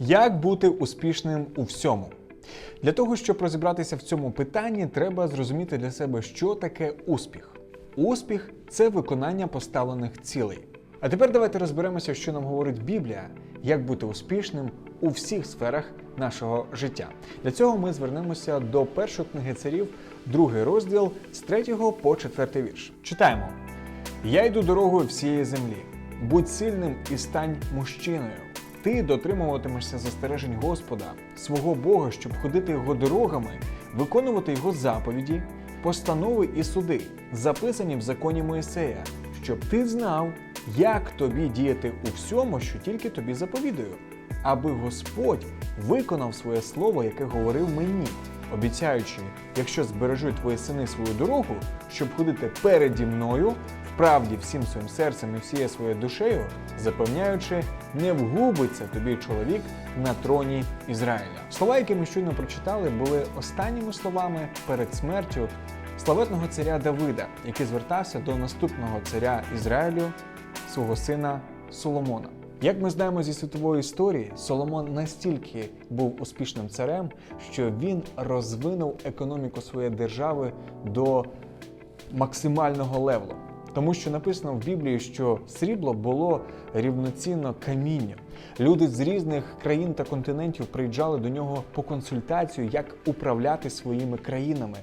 Як бути успішним у всьому? Для того, щоб розібратися в цьому питанні, треба зрозуміти для себе, що таке успіх. Успіх це виконання поставлених цілей. А тепер давайте розберемося, що нам говорить Біблія, як бути успішним у всіх сферах нашого життя. Для цього ми звернемося до першої книги царів, другий розділ з 3 по 4 вірш. Читаємо: Я йду дорогою всієї землі. Будь сильним і стань мужчиною. Ти дотримуватимешся застережень Господа, свого Бога, щоб ходити його дорогами, виконувати його заповіді, постанови і суди, записані в законі Моїсея, щоб ти знав, як тобі діяти у всьому, що тільки тобі заповідую, аби Господь виконав своє слово, яке говорив мені, обіцяючи, якщо збережуть твої сини свою дорогу, щоб ходити переді мною, в правді всім своїм серцем і всією своєю душею, запевняючи, не вгубиться тобі чоловік на троні Ізраїля. Слова, які ми щойно прочитали, були останніми словами перед смертю славетного царя Давида, який звертався до наступного царя Ізраїлю, свого сина Соломона. Як ми знаємо зі світової історії, Соломон настільки був успішним царем, що він розвинув економіку своєї держави до максимального левелу. Тому що написано в Біблії, що срібло було рівноцінно камінню. Люди з різних країн та континентів приїжджали до нього по консультацію, як управляти своїми країнами.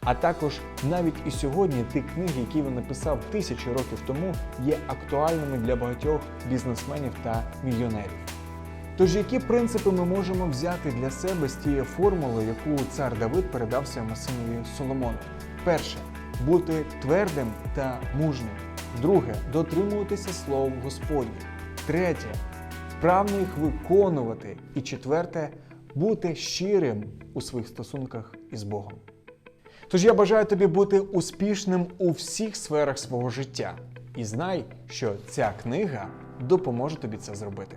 А також навіть і сьогодні ті книги, які він написав тисячі років тому, є актуальними для багатьох бізнесменів та мільйонерів. Тож, які принципи ми можемо взяти для себе з тієї формули, яку цар Давид передав своєму синові Соломону? Перше бути твердим та мужним. Друге дотримуватися слов Господніх. Третє вправно їх виконувати. І четверте бути щирим у своїх стосунках із Богом. Тож я бажаю тобі бути успішним у всіх сферах свого життя. І знай, що ця книга допоможе тобі це зробити.